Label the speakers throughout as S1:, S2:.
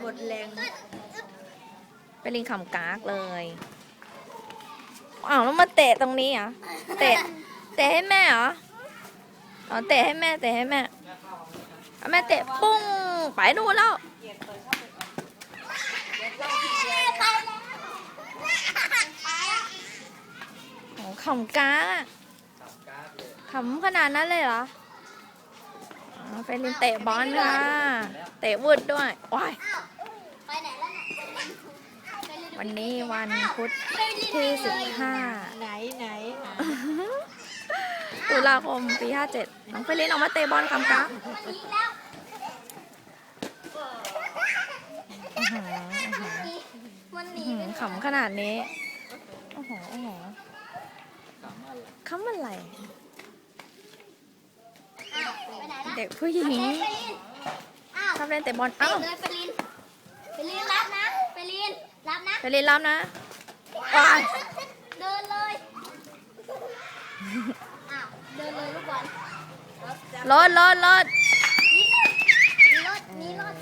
S1: หมดแรง
S2: ไปลิงขำกากเลยอ้าวแล้วมาเตะตรงนี้เหรอเตะเตะให้แม่เหรออ๋อเตะให้แม่เตะให้แม่แม่เตะปุ้งไปนู่นแล้วโอ้ขำกากขำขนาดนั้นเลยเหรอ อ๋อไปลินเตะบอลค่ะ เตะวุดด้วยว้าย
S3: ไปไหนแล้วน่ะ
S2: วันนี้วันพุธที่สิบห้า
S1: ไหนไหน
S2: ตุลาคมปี57น้องเฟลินออกมาเตะบอลคำกะ
S3: มันยิงแล้ว
S2: อื้อหืออื้อหือ
S3: มันหนี
S2: อื้อหือขำขนาดนี้ โอ้โห โอ้โหคำอะไร
S3: อ้าวไปไหนล่ะ
S2: เด็กผู้หญิง
S3: เฟลินอ้าว
S2: ชอบเล่นเตะบอล
S3: เอ้า
S2: เอ้า
S3: เลยเฟลินเฟลินรับนะเฟลินรับนะ
S2: เฟลินรับนะว้าย
S3: เดินเลยอ้าวเดินเลยลูกบอล
S2: รถรถรถ
S3: มีรถมีรถ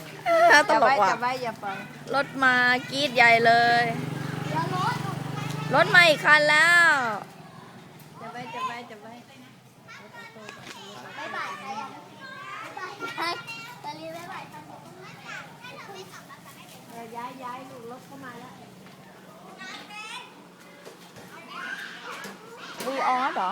S2: ตลกว่ะ
S1: จับไว้อย่าปล่อย
S2: รถมากรีดใหญ่เลย
S3: เดี๋ยวรถ
S2: รถมาอีกคันแล้ว
S1: จับไว้จับไว้จับไว้
S3: บ๊ายบายบ๊ายบายบ๊ายบายเฟลินบ๊ายบาย
S1: เออ ย้ายย้ายลูกรถเข้ามาแล้ว
S2: วีออสเหรอ